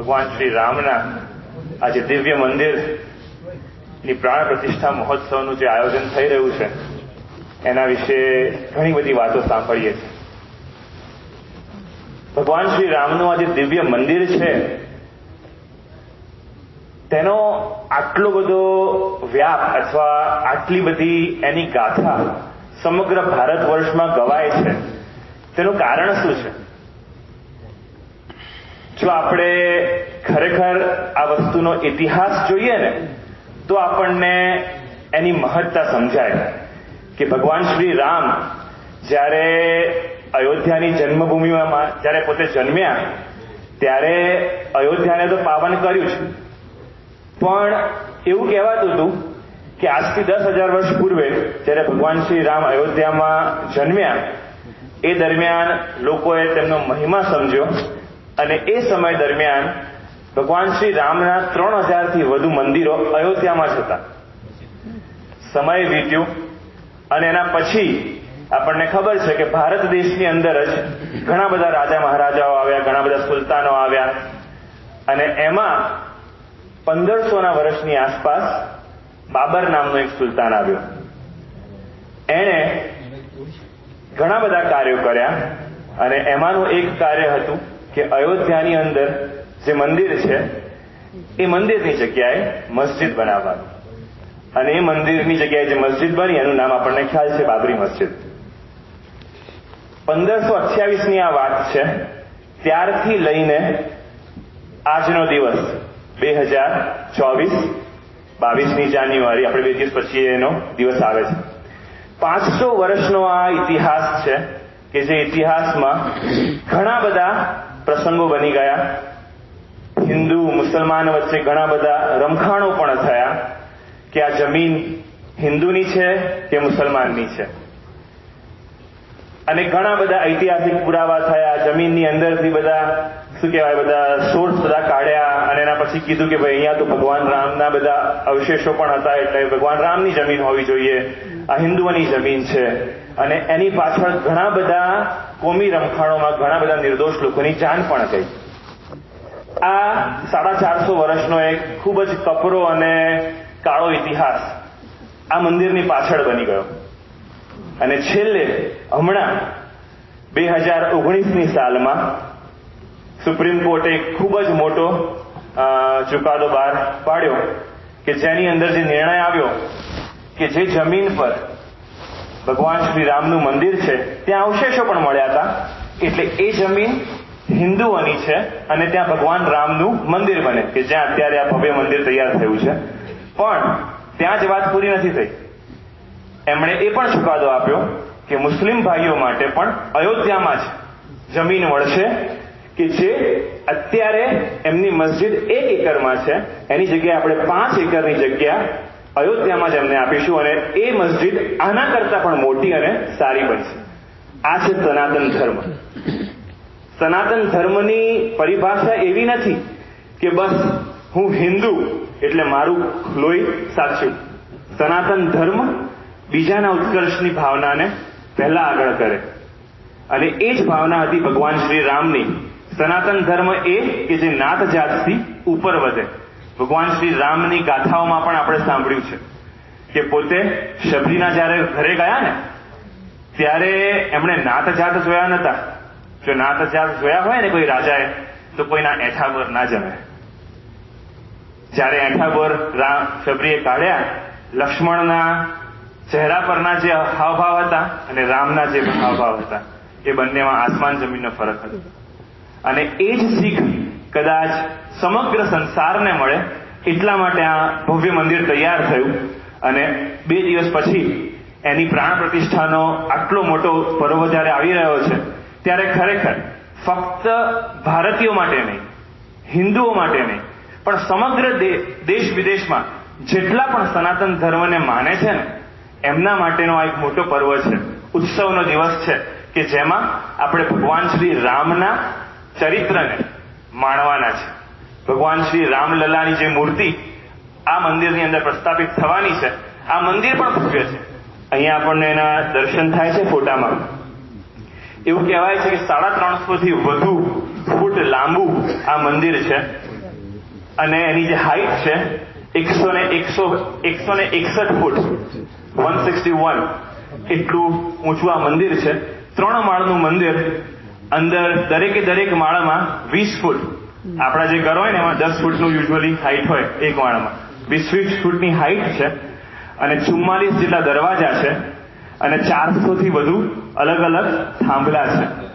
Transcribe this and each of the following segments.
ભગવાન શ્રી રામના આજે દિવ્ય મંદિરની પ્રાણ પ્રતિષ્ઠા મહોત્સવનું જે આયોજન થઈ રહ્યું છે, એના વિશે ઘણી બધી વાતો સાંભળીએ છીએ. ભગવાન શ્રી રામનું આ જે દિવ્ય મંદિર છે, તેનો આટલો બધો વ્યાપ અથવા આટલી બધી એની ગાથા સમગ્ર ભારત વર્ષમાં ગવાય છે. તેનું કારણ શું છે? જો આપણે ખરેખર આ વસ્તુનો ઇતિહાસ જોઈએ ને, તો આપણને એની મહત્તા સમજાય કે ભગવાન શ્રી રામ જ્યારે અયોધ્યાની જન્મભૂમિમાં, જ્યારે પોતે જન્મ્યા, ત્યારે અયોધ્યાને તો પાવન કર્યું છે પણ એવું કહેવાતું હતું કે આજથી દસ હજાર વર્ષ પૂર્વે જ્યારે ભગવાન શ્રી રામ અયોધ્યામાં જન્મ્યા, એ દરમિયાન લોકોએ તેમનો મહિમા સમજ્યો અને એ સમય દરમિયાન ભગવાન શ્રી રામના ત્રણ હજારથી વધુ મંદિરો અયોધ્યામાં જ હતા. સમય વીત્યું અને એના પછી આપણને ખબર છે કે ભારત દેશની અંદર જ ઘણા બધા રાજા મહારાજાઓ આવ્યા, ઘણા બધા સુલતાનો આવ્યા અને એમાં પંદરસોના વર્ષની આસપાસ બાબર નામનો એક સુલતાન આવ્યો. એણે ઘણા બધા કાર્યો કર્યા અને એમાંનું એક કાર્ય હતું કે અયોધ્યાની અંદર જે મંદિર છે, એ મંદિરની જગ્યાએ મસ્જિદ બનાવવાનું. અને એ મંદિરની જગ્યાએ જે મસ્જિદ બની, એનું નામ આપણને ખ્યાલ છે, બાબરી મસ્જિદ. પંદરસો અઠ્યાવીસની આ વાત છે, ત્યારથી લઈને આજનો દિવસ, બે હજાર ચોવીસ બાવીસમી જાન્યુઆરી, આપણે બે દિવસ પછી એનો દિવસ આવે છે. પાંચસો વર્ષનો આ ઇતિહાસ છે, કે જે ઇતિહાસમાં ઘણા બધા પ્રસંગો બની ગયા. હિન્દુ, મુસલમાન વચ્ચે ઘણા બધા રમખાણો પણ થયા કે આ જમીન હિન્દુની છે કે મુસલમાનની છે. અને ઘણા બધા ઐતિહાસિક પુરાવા થયા. જમીનની અંદરથી બધા, શું કહેવાય, બધા સોર્સ બધા કાઢ્યા અને એના પછી કીધું કે ભાઈ અહીંયા તો ભગવાન રામના બધા અવશેષો પણ હતા એટલે ભગવાન રામની જમીન હોવી જોઈએ. આ હિન્દુઓની જમીન છે. અને એની પાછળ ઘણા બધા કોમી રમખાણોમાં ઘણા બધા નિર્દોષ લોકોની જાન પણ ગઈ આ સાડા ચારસો વર્ષનો એક ખૂબ જ કપરો અને કાળો ઇતિહાસ આ મંદિરની પાછળ બની ગયો. અને છેલ્લે હમણાં બે હજાર ઓગણીસની સાલમાં સુપ્રીમ કોર્ટે ખૂબ જ મોટો ચુકાદો બહાર પાડ્યો કે જેની અંદર જે નિર્ણય આવ્યો કે જે જમીન પર ભગવાન શ્રી રામનું મંદિર છે. ત્યાં અવશેષો પણ મળ્યા હતા. એટલે એ જમીન હિન્દુઓની છે અને ત્યાં ભગવાન રામનું મંદિર બને, કે જ્યાં અત્યારે આ ભવ્ય મંદિર તૈયાર થયું છે. પણ ત્યાં જ વાત પૂરી નથી થઈ. એમણે એ પણ ચુકાદો આપ્યો કે મુસ્લિમ ભાઈઓ માટે પણ અયોધ્યામાં જ જમીન મળશે કે જે અત્યારે એમની મસ્જિદ એક એકરમાં છે. એની જગ્યાએ આપણે પાંચ એકરની જગ્યા અયોધ્યામાં જ એમને આપીશું અને એ મસ્જિદ આના કરતા પણ મોટી અને સારી બનશે. આ છે સનાતન ધર્મ. સનાતન ધર્મની પરિભાષા એવી નથી કે બસ હું હિન્દુ એટલે મારું લોહી સાચું. સનાતન ધર્મ બીજાના ઉત્કર્ષની ભાવનાને પહેલા આગળ કરે. અને એ જ ભાવના હતી ભગવાન શ્રી રામની. સનાતન ધર્મ એ કે જે નાત જાતથી ઉપર વધે. ભગવાન શ્રી રામની ગાથાઓમાં પણ આપણે સાંભળ્યું છે કે પોતે શબરીના જ્યારે ઘરે ગયા ને, ત્યારે એમણે નાત જાત જોયા નતા. જો નાત જાત જોયા હોય ને કોઈ રાજાએ, તો કોઈના એઠા ના જમે જ્યારે એઠા પર શબરીએ કાઢ્યા, લક્ષ્મણના ચહેરા પરના જે હાવભાવ હતા અને રામના જે હાવભાવ હતા, એ બંનેમાં આસમાન જમીનનો ફરક હતો. અને એ જ શીખ કદાચ સમગ્ર સંસારને મળે એટલા માટે આ ભવ્ય મંદિર તૈયાર થયું અને બે દિવસ પછી એની પ્રાણ પ્રતિષ્ઠાનો આટલો મોટો પર્વ જ્યારે આવી રહ્યો છે, ત્યારે ખરેખર ફક્ત ભારતીયો માટે નહીં, હિન્દુઓ માટે નહીં, પણ સમગ્ર દેશ વિદેશમાં જેટલા પણ સનાતન ધર્મને માને છે ને, એમના માટેનો આ એક મોટો પર્વ છે, ઉત્સવનો દિવસ છે કે જેમાં આપણે ભગવાન શ્રી રામના ચરિત્રને માણવાના છે. ભગવાન શ્રી રામલલ્લાની જે મૂર્તિ આ મંદિરની અંદર પ્રસ્થાપિત થવાની છે, આ મંદિર પણ ભવ્ય છે. અહીંયા આપણને એના દર્શન થાય છે ફોટામાં. એવું કહેવાય છે કે સાડા ત્રણસો થી વધુ ફૂટ લાંબુ આ મંદિર છે અને એની જે હાઈટ છે એકસો ને એકસો એકસો ને એકસઠ ફૂટ. વન સિક્સટી વન એટલું ઊંચું આ મંદિર છે. ત્રણ માળનું મંદિર અંદર દરેકે દરેક માળામાં વીસ ફૂટ. આપણા જે ઘર હોય ને એમાં દસ ફૂટનું યુઝ્યુઅલી હાઇટ હોય એક માળામાં. વીસ વીસ ફૂટની હાઇટ છે અને ચુમ્માલીસ જેટલા દરવાજા છે અને ચારસો થી વધુ અલગ અલગ થાંભલા છે.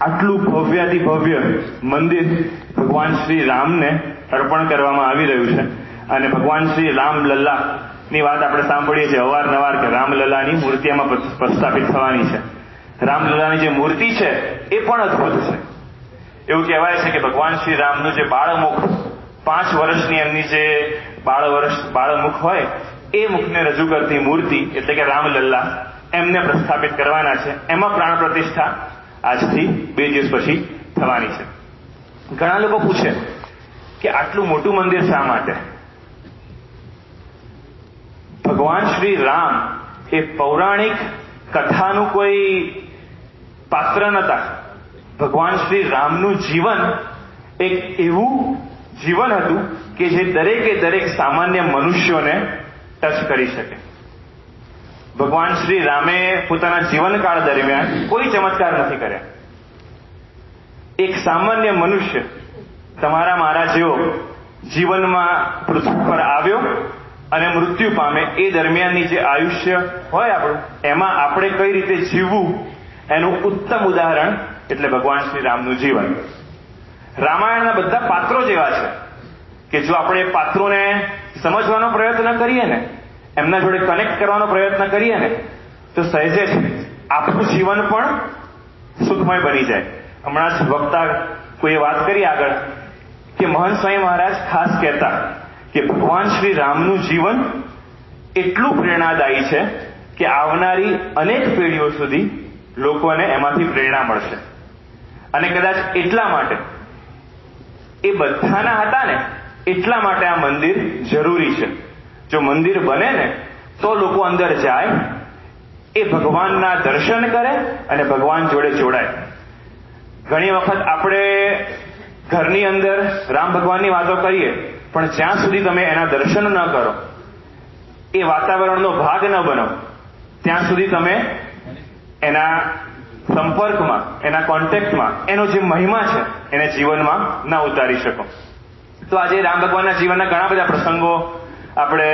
આટલું ભવ્યાથી ભવ્ય મંદિર ભગવાન શ્રી રામને અર્પણ કરવામાં આવી રહ્યું છે. અને ભગવાન શ્રી રામલલ્લા ની વાત આપણે સાંભળીએ છીએ. અવારનવાર કે રામલલ્લાની મૂર્તિ એમાં પ્રસ્થાપિત થવાની છે. રામલલ્લાની જે મૂર્તિ છે, એ પણ અદ્ભુત છે. એવું કહેવાય છે કે ભગવાન શ્રી રામનું જે બાળમુખ, પાંચ વર્ષની એમની જે બાળ વર્ષ, બાળમુખ હોય, એ મુખને રજૂ કરતી મૂર્તિ, એટલે કે રામલલ્લા, એમને પ્રસ્થાપિત કરવાના છે. એમાં પ્રાણ પ્રતિષ્ઠા આજથી બે દિવસ પછી થવાની છે. ઘણા લોકો પૂછે કે આટલું મોટું મંદિર શા માટે? ભગવાન શ્રી રામ એ પૌરાણિક કથાનું કોઈ પાત્ર નતા ભગવાન શ્રી રામનું જીવન એક એવું જીવન હતું કે જે દરેકે દરેક સામાન્ય મનુષ્યોને ટચ કરી શકે. ભગવાન શ્રી રામે પોતાના જીવનકાળ દરમિયાન કોઈ ચમત્કાર નથી કર્યા. એક સામાન્ય મનુષ્ય તમારા મારા જેવો જીવનમાં પૃથ્વી પર આવ્યો અને મૃત્યુ પામે એ દરમિયાનની જે આયુષ્ય હોય આપણું, એમાં આપણે કઈ રીતે જીવવું, એનું ઉત્તમ ઉદાહરણ એટલે ભગવાન શ્રી રામનું જીવન. રામાયણના બધા પાત્રો જેવા છે કે જો આપણે પાત્રોને સમજવાનો પ્રયત્ન કરીએ ને, એમના જોડે કનેક્ટ કરવાનો પ્રયત્ન કરીએ ને, તો સહેજે જ આપણું જીવન પણ સુખમય બની જાય. હમણાં જ વક્તા કોઈએ વાત કરી આગળ કે મહંત સ્વામી મહારાજ ખાસ કહેતા કે ભગવાન શ્રી રામનું જીવન એટલું પ્રેરણાદાયી છે કે આવનારી અનેક પેઢીઓ સુધી લોકોને એમાંથી પ્રેરણા મળશે. અને કદાચ એટલા માટે, એ બધાના હતા ને, એટલા માટે આ મંદિર જરૂરી છે. જો મંદિર બને ને, તો લોકો અંદર જાય, એ ભગવાનના દર્શન કરે અને ભગવાન જોડે જોડાય. ઘણી વખત આપણે ઘરની અંદર રામ ભગવાનની વાતો કરીએ પણ જ્યાં સુધી તમે એના દર્શન ન કરો, એ વાતાવરણનો ભાગ ન બનો, ત્યાં સુધી તમે એના સંપર્કમાં, એના કોન્ટેક્ટમાં એનો જે મહિમા છે, એને જીવનમાં ન ઉતારી શકો. તો આજે રામ ભગવાનના જીવનના ઘણા બધા પ્રસંગો આપણે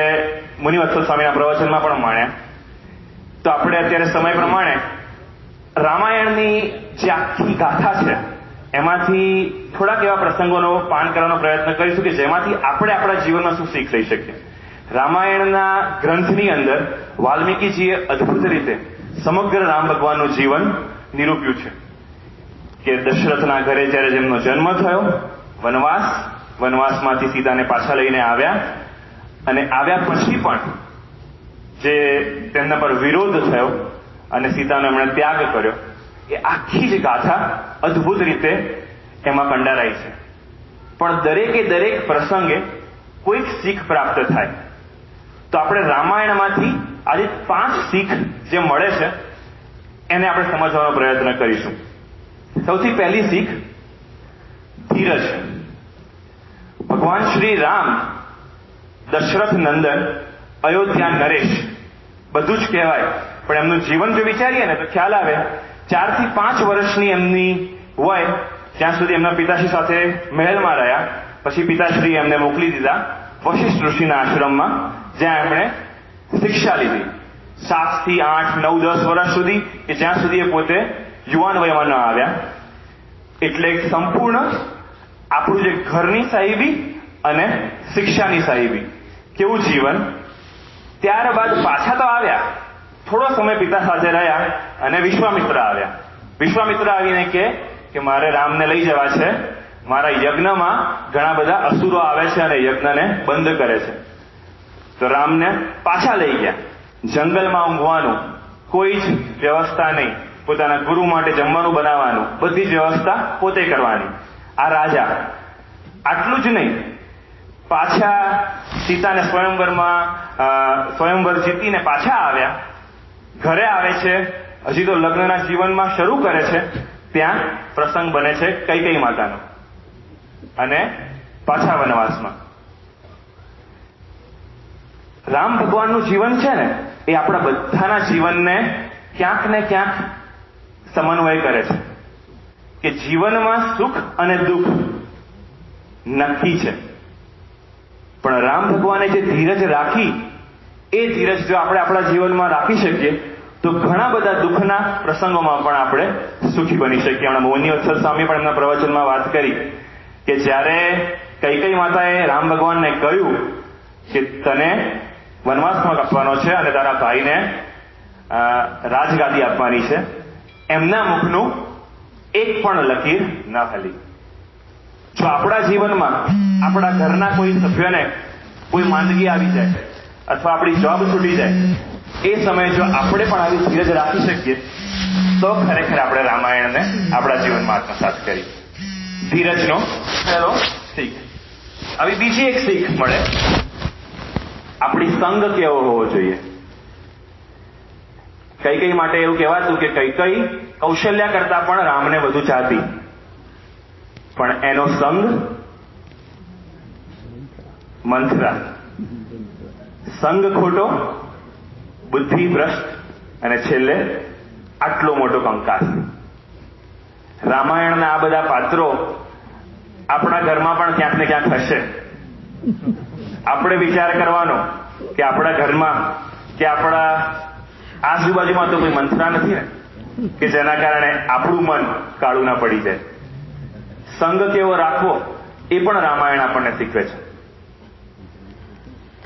મુનિવત્સલ સ્વામીના પ્રવચનમાં પણ માણ્યા. તો આપણે અત્યારે સમય પ્રમાણે રામાયણની જે આખી ગાથા છે એમાંથી થોડાક એવા પ્રસંગોનો પાન કરવાનો પ્રયત્ન કરીશું કે જેમાંથી આપણે આપણા જીવનમાં શું શીખ લઈ શકીએ. રામાયણના ગ્રંથની અંદર વાલ્મીકીજીએ અદ્ભુત રીતે સમગ્ર રામ ભગવાનનું જીવન નિરૂપ્યું છે. કે દશરથના ઘરે જ્યારે જેમનો જન્મ થયો, વનવાસ, વનવાસમાંથી સીતાને પાછા લઈને આવ્યા અને આવ્યા પછી પણ જે તેમના પર વિરોધ થયો અને સીતાનો એમણે ત્યાગ કર્યો એ આખી જ ગાથા અદ્ભુત રીતે એમાં કંડારાઈ છે. પણ દરેકે દરેક પ્રસંગે કોઈક શીખ પ્રાપ્ત થાય. તો આપણે રામાયણમાંથી આજે પાંચ શીખ જે મળે છે, એને આપણે સમજવાનો પ્રયત્ન કરીશું. સૌથી પહેલી શીખ, ધીરજ. ભગવાન શ્રી રામ, દશરથ નંદન, અયોધ્યા નરેશ. બધું જ કહેવાય. પણ એમનું જીવન જો વિચારીએ ને, તો ખ્યાલ આવે ચારથી પાંચ વર્ષની એમની વય ત્યાં સુધી એમના પિતાશ્રી સાથે મહેલમાં રહ્યા. પછી પિતાશ્રી એમને મોકલી દીધા વશિષ્ઠ ઋષિના આશ્રમમાં, જ્યાં એમણે શિક્ષા લીધી. સાતથી આઠ, નવ, દસ વર્ષ સુધી કે જ્યાં સુધી એ પોતે યુવાન વયમાં ન આવ્યા. એટલે સંપૂર્ણ આપણું જે ઘરની સાહેબી અને શિક્ષાની સાહેબી. કેવું જીવન? ત્યારબાદ પાછા તો આવ્યા. થોડો સમય પિતા સાથે રહ્યા અને વિશ્વામિત્ર આવ્યા. વિશ્વામિત્ર આવીને કે કે મારે રામને લઈ જવા છે. મારા યજ્ઞમાં ઘણા બધા અસુરો આવે છે અને યજ્ઞને બંધ કરે છે. તો રામને પાછા લઈ ગયા. જંગલમાં ઊંઘવાનું કોઈ જ વ્યવસ્થા નહીં. પોતાના ગુરુ માટે જમવાનું બનાવવાનું બધી જ વ્યવસ્થા પોતે કરવાની. આ રાજા આટલું જ નહીં. પાછા સીતાને સ્વયંવરમાં સ્વયંવર જીતીને પાછા આવ્યા. ઘરે આવે છે, હજી તો લગ્નના જીવનમાં શરૂ કરે છે, ત્યાં પ્રસંગ બને છે કઈ કઈ માતાનો અને પાછા વનવાસમાં. રામ ભગવાનનું જીવન છે ને, એ આપણા બધાના જીવનને ક્યાંક ને ક્યાંક સમન્વય કરે છે કે જીવનમાં સુખ અને દુઃખ નક્કી છે. પણ રામ ભગવાને જે ધીરજ રાખી એ ધીરજ જો આપણે આપણા જીવનમાં રાખી શકીએ, તો ઘણા બધા દુઃખના પ્રસંગોમાં પણ આપણે સુખી બની શકીએ. હમણાં મોહની વત્સલ સ્વામી પણ એમના પ્રવચનમાં વાત કરી કે જ્યારે કઈ કઈ માતાએ રામ ભગવાનને કહ્યું કે તને વનવાસમાં આપવાનો છે અને તારા ભાઈને રાજગાદી આપવાની છે, એમના મુખનું એક પણ લકીર ન હલી. જો આપણા જીવનમાં આપણા ઘરના કોઈ સભ્યને કોઈ માંદગી આવી જાય અથવા આપણી જોબ છૂટી જાય, એ સમયે જો આપણે પણ આવી ધીરજ રાખી શકીએ, તો ખરેખર આપણે રામાયણને આપણા જીવનમાં આત્મસાત કરી. ધીરજનો પહેલો શીખ. આવી બીજી એક શીખ મળે. આપણી સંગ કેવો હોવો જોઈએ? કઈ કઈ માટે એવું કહેવાતું કે કઈ કઈ કૌશલ્યા કરતા પણ રામને વધુ ચાહતી. પણ એનો સંગ મંથરા. સંગ ખોટો, બુદ્ધિ ભ્રષ્ટ, અને છેલ્લે આટલો મોટો કંકાસ. રામાયણના આ બધા પાત્રો આપણા ઘરમાં પણ ક્યાંક ને ક્યાંક હશે. આપણે વિચાર કરવાનો કે આપણા ઘરમાં, કે આપણા આજુબાજુમાં તો કોઈ મંત્રા નથી ને, કે જેના કારણે આપણું મન કાળું ના પડી જાય. સંગ કેવો રાખવો એ પણ રામાયણ આપણને શીખવે છે.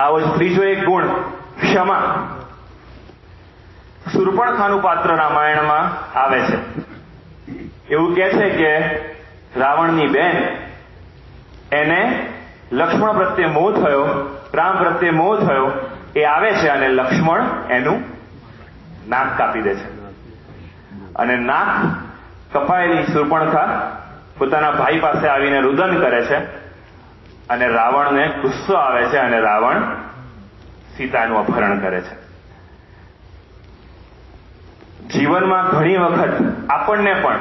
આવો ત્રીજો એક ગુણ, ક્ષમા. સુરપણખાનું પાત્ર રામાયણમાં આવે છે. એવું કહે છે કે રાવણની બેન, એને લક્ષ્મણ પ્રત્યે મોહ થયો, રામ પ્રત્યે મોહ થયો, એ આવે છે અને લક્ષ્મણ એનું નાક કાપી દે છે. અને નાક કપાયેલી સુરપણખા પોતાના ભાઈ પાસે આવીને રુદન કરે છે. અને રાવણને ગુસ્સો આવે છે અને રાવણ સીતાનું અપહરણ કરે છે. જીવનમાં ઘણી વખત આપણને પણ,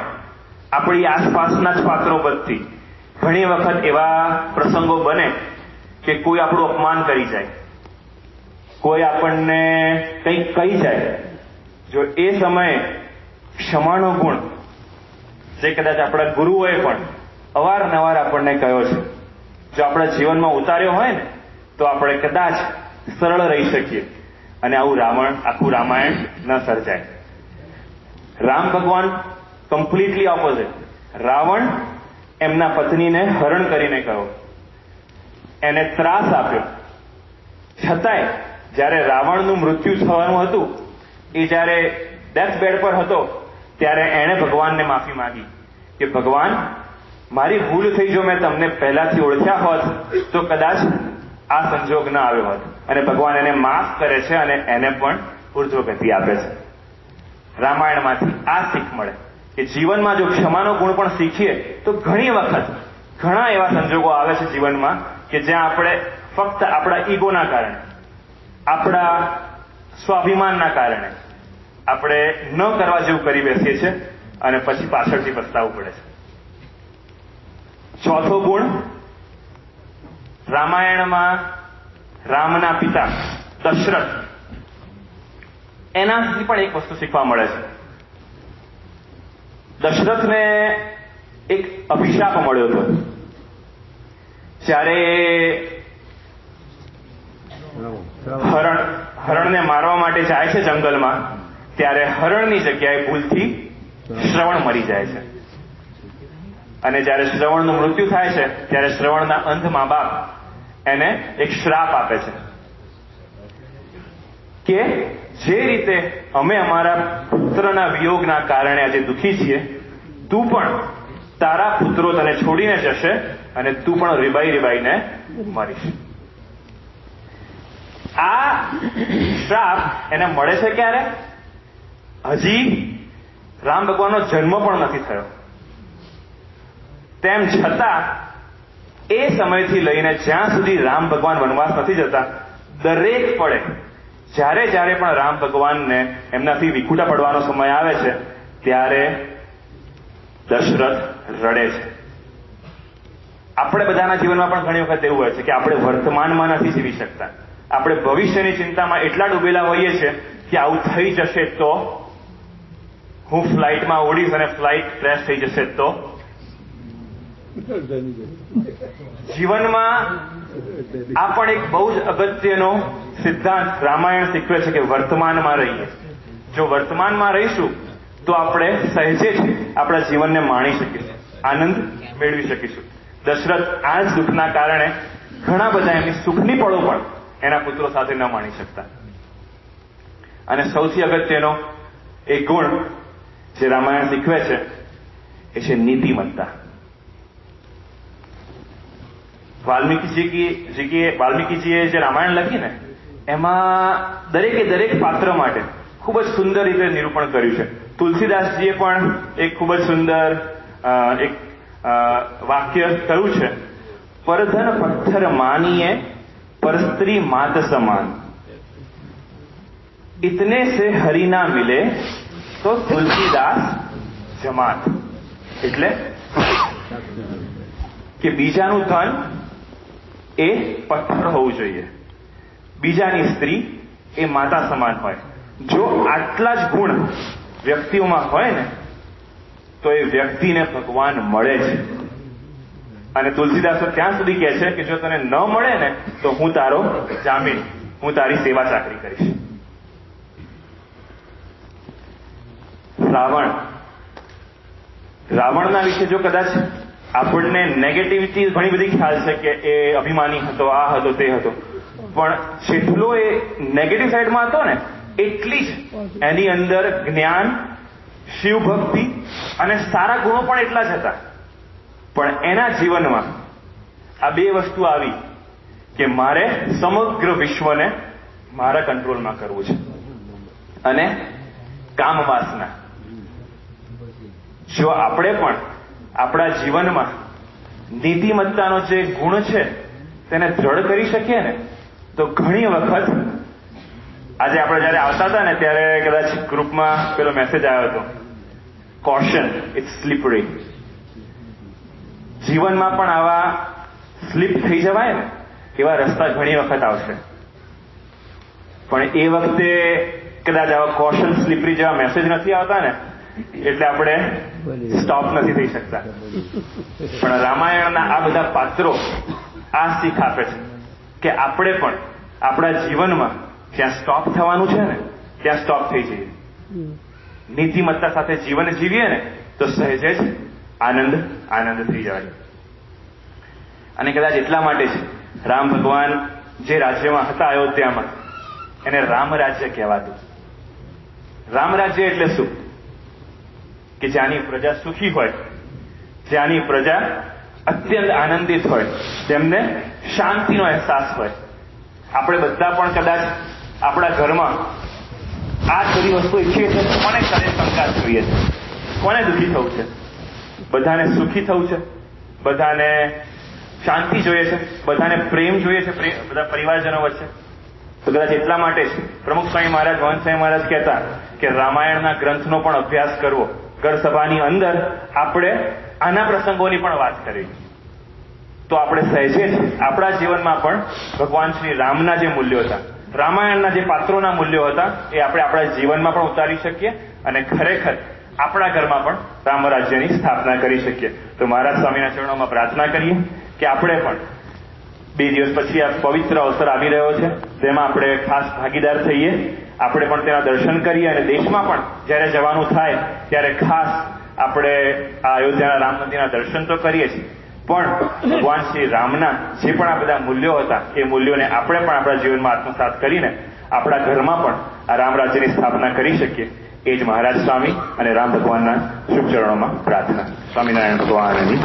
આપણી આસપાસના જ પાત્રો પરથી ઘણી વખત એવા પ્રસંગો બને કે કોઈ આપણું અપમાન કરી જાય, કોઈ આપણને કંઈક કહી જાય. જો એ સમયે ક્ષમાનો ગુણ, જે કદાચ આપણા ગુરુઓએ પણ અવારનવાર આપણને કહ્યો છે જો આપણા જીવનમાં ઉતાર્યો હોય ને, તો આપણે કદાચ સરળ રહી શકીએ. અને આવું રાવણ આખું રામાયણ ન સર્જાય. રામ ભગવાન કમ્પ્લીટલી ઓપોઝિટ રાવણ એમના પત્નીને હરણ કરીને કહ્યો એને ત્રાસ આપ્યો. છતાંય જ્યારે રાવણનું મૃત્યુ થવાનું હતું, એ જ્યારે ડેથ બેડ પર હતો, ત્યારે એણે ભગવાનને માફી માંગી કે ભગવાન મારી ભૂલ થઈ જો મેં તમને પહેલાથી ઓળખ્યા હોત, તો કદાચ આ સંજોગ ન આવ્યો હોત. અને ભગવાન એને માફ કરે છે અને એને પણ ઉર્ધ્વગતિ આપે છે. રામાયણમાંથી આ શીખ મળે કે જીવનમાં જો ક્ષમાનો ગુણ પણ શીખીએ, તો ઘણી વખત ઘણા એવા સંજોગો આવે છે જીવનમાં કે જ્યાં આપણે ફક્ત આપણા ઈગોના કારણે, આપણા સ્વાભિમાનના કારણે આપણે ન કરવા જેવું કરી બેસીએ છીએ અને પછી પાછળથી પસ્તાવવું પડે છે. ચોથો ગુણ, રામાયણમાં રામના પિતા દશરથ. એનાથી પણ એક વસ્તુ શીખવા મળે છે. દશરથને એક અભિશાપ મળ્યો હતો. જ્યારે હરણ, હરણને મારવા માટે જાય છે જંગલમાં, ત્યારે હરણની જગ્યાએ ભૂલથી શ્રવણ મરી જાય છે. અને જ્યારે શ્રવણનું મૃત્યુ થાય છે, ત્યારે શ્રવણના અંધ મા બાપ એને એક શ્રાપ આપે છે. કે જે રીતે અમે અમારા પુત્રના વિયોગના કારણે આજે દુઃખી છીએ, તું પણ તારા પુત્રો તને છોડીને જશે અને તું પણ રીબાઈ રીબાઈને મરીશ. આ શ્રાપ એને મળે છે ક્યારે? હજી રામ ભગવાનનો જન્મ પણ નથી થયો. તેમ છતાં, એ સમયથી લઈને જ્યાં સુધી રામ ભગવાન વનવાસ નથી જતા, દરેક પળે, જ્યારે જ્યારે પણ રામ ભગવાનને એમનાથી વિખૂટા પડવાનો સમય આવે છે, ત્યારે દશરથ રડે છે. આપણે બધાના જીવનમાં પણ ઘણી વખત એવું હોય છે કે આપણે વર્તમાનમાં નથી જીવી શકતા. આપણે ભવિષ્યની ચિંતામાં એટલા ડૂબેલા હોઈએ છીએ કે આવું થઈ જશે તો હું ફ્લાઇટમાં ઉડીશ અને ફ્લાઇટ ક્રેશ થઈ જશે તો જીવનમાં આ પણ એક બહુ જ અગત્યનો સિદ્ધાંત રામાયણ શીખવે છે કે વર્તમાનમાં રહીએ. જો વર્તમાનમાં રહીશું, તો આપણે સહેજે જ આપણા જીવનને માણી શકીશું, આનંદ મેળવી શકીશું. દશરથ આ જ દુઃખના કારણે ઘણા બધા એમની સુખની પળો પણ એના પુત્રો સાથે ન માણી શકતા. અને સૌથી અગત્યનો એક ગુણ જે રામાયણ શીખવે છે, એ છે નીતિમત્તા. વાલ્મીકીજી વાલ્મીકીજીએ જે રામાયણ લખી ને, એમાં દરેકે દરેક પાત્ર માટે ખૂબ જ સુંદર રીતે નિરૂપણ કર્યું છે. તુલસીદાસજીએ પણ એક ખૂબ જ સુંદર એક વાક્ય કહ્યું છે પરધન પથ્થર માનીએ, પર સ્ત્રી માત સમાન. ઇતને સે હરિના મિલે, તો તુલસીદાસ જમાત. એટલે કે બીજાનું ધન એ પથ્થર હોવું જોઈએ. બીજાની સ્ત્રી એ માતા સમાન હોય. જો આટલા જ ગુણ વ્યક્તિઓમાં હોય ને, તો એ વ્યક્તિને ભગવાન મળે છે. અને તુલસીદાસ ત્યાં સુધી કહે છે કે જો તને ન મળે ને, તો હું તારો જામીન, હું તારી સેવા ચાકરી કરીશ. રાવણ. રાવણના વિશે જો કદાચ આપણને નેગેટિવિટી ઘણી બધી ખ્યાલ છે કે એ અભિમાની હતો, આ હતો, તે હતો. પણ જેટલો એ નેગેટિવ સાઈડમાં હતો ને, એટલી જ એની અંદર જ્ઞાન શિવ ભક્તિ અને સારા ગુણો પણ એટલા જ હતા. પણ એના જીવનમાં આ બે વસ્તુ આવી કે મારે સમગ્ર વિશ્વને મારા કંટ્રોલમાં કરવું છે. અને કામ વાસના જો આપણે પણ આપણા જીવનમાં નીતિમત્તાનો જે ગુણ છે, તેને દ્રઢ કરી શકીએ ને, તો ઘણી વખત આજે આપણે જયારે આવતા હતા ને, ત્યારે કદાચ ગ્રુપમાં પેલો મેસેજ આવ્યો હતો. કોશન ઇટ્સ સ્લીપરી જીવનમાં પણ આવા સ્લીપ થઈ જવાય ને, એવા રસ્તા ઘણી વખત આવશે. પણ એ વખતે કદાચ આવા કોશન સ્લીપરી જેવા મેસેજ નથી આવતા ને, એટલે આપણે સ્ટોપ નથી થઈ શકતા. પણ રામાયણના આ બધા પાત્રો આ શીખ આપે છે કે આપણે પણ આપણા જીવનમાં જ્યાં સ્ટોપ થવાનું છે ને, ત્યાં સ્ટોપ થઈ જઈએ. નીતિમત્તા સાથે જીવન જીવીએ ને, તો સહેજે જ આનંદ આનંદ થઈ જવાય. અને કદાચ એટલા માટે છે રામ ભગવાન જે રાજ્યમાં હતા અયોધ્યામાં, એને રામ રાજ્ય કહેવાતું. રામ રાજ્ય એટલે શું? કે જ્યાંની પ્રજા સુખી હોય, જ્યાંની પ્રજા અત્યંત આનંદિત હોય, તેમને શાંતિનો અહેસાસ હોય. આપણે બધા પણ કદાચ આપણા ઘરમાં આ બધી વસ્તુ ઈચ્છીએ છીએ કોને કરે કંકાસ જોઈએ છે કોને દુઃખી થવું છે? બધાને સુખી થવું છે? બધાને શાંતિ જોઈએ છે? બધાને પ્રેમ જોઈએ છે? બધા પરિવારજનો વચ્ચે? તો કદાચ એટલા માટે જ પ્રમુખ સ્વામી મહારાજ વહન સ્વામી મહારાજ કહેતા કે રામાયણના ગ્રંથનો પણ અભ્યાસ કરવો. ઘર સભાની અંદર આપણે આના પ્રસંગોની પણ વાત કરી. તો આપણે સહેજે જ આપણા જીવનમાં પણ ભગવાન શ્રી રામના જે મૂલ્યો હતા, રામાયણના જે પાત્રોના મૂલ્યો હતા, એ આપણે આપણા જીવનમાં પણ ઉતારી શકીએ અને ખરેખર આપણા ઘરમાં પણ રામરાજ્યની સ્થાપના કરી શકીએ. તો મહારાજ સ્વામીના ચરણોમાં પ્રાર્થના કરીએ કે આપણે પણ બે દિવસ પછી આ પવિત્ર અવસર આવી રહ્યો છે, તેમાં આપણે ખાસ ભાગીદાર થઈએ આપણે પણ તેના દર્શન કરીએ અને દેશમાં પણ જ્યારે જવાનું થાય ત્યારે ખાસ આપણે આ અયોધ્યાના રામ મંદિરના દર્શન તો કરીએ છીએ. પણ ભગવાન શ્રી રામના જે પણ આ બધા મૂલ્યો હતા, એ મૂલ્યોને આપણે પણ આપણા જીવનમાં આત્મસાત કરીને આપણા ઘરમાં પણ આ રામરાજ્યની સ્થાપના કરી શકીએ. એ જ મહારાજ સ્વામી અને રામ ભગવાનના શુભ ચરણોમાં પ્રાર્થના. સ્વામિનારાયણ ભગવાનની